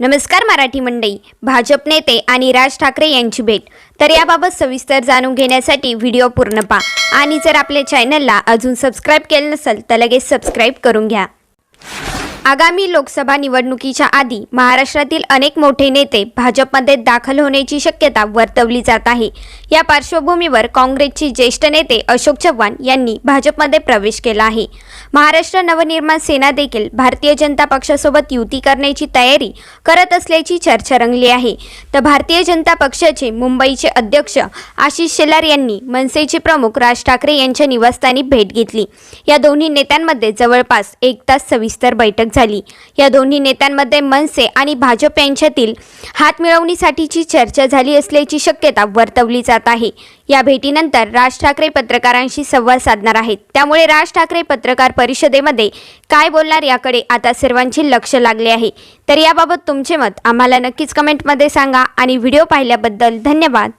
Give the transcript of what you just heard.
नमस्कार मराठी मंडळी. भाजप नेते आणि राज ठाकरे यांची भेट. तर याबाबत सविस्तर जाणून घेण्यासाठी व्हिडिओ पूर्ण पहा. आणि जर आपल्या चॅनलला अजून सबस्क्राईब केलं नसेल तर लगेच सबस्क्राईब करून घ्या. आगामी लोकसभा निवडणुकीच्या आधी महाराष्ट्रातील अनेक मोठे नेते भाजपमध्ये दाखल होण्याची शक्यता वर्तवली जात आहे. या पार्श्वभूमीवर काँग्रेसचे ज्येष्ठ नेते अशोक चव्हाण यांनी भाजपमध्ये प्रवेश केला आहे. महाराष्ट्र नवनिर्माण सेना देखील भारतीय जनता पक्षासोबत युती करण्याची तयारी करत असल्याची चर्चा रंगली आहे. तर भारतीय जनता पक्षाचे मुंबईचे अध्यक्ष आशिष शेलार यांनी मनसेचे प्रमुख राज ठाकरे यांच्या निवासस्थानी भेट घेतली. या दोन्ही नेत्यांमध्ये जवळपास एक तास सविस्तर बैठक झाली. या दोन्ही नेत्यांमध्ये मनसे आणि भाजप यांच्यातील हात मिळवणीसाठीची चर्चा झाली असल्याची शक्यता वर्तवली जात आहे. या भेटीनंतर राज ठाकरे पत्रकारांशी संवाद साधणार आहेत. त्यामुळे राज ठाकरे पत्रकार परिषदेमध्ये काय बोलणार याकडे आता सर्वांचे लक्ष लागले आहे. तर याबाबत तुमचे मत आम्हाला नक्कीच कमेंटमध्ये सांगा आणि व्हिडिओ पाहिल्याबद्दल धन्यवाद.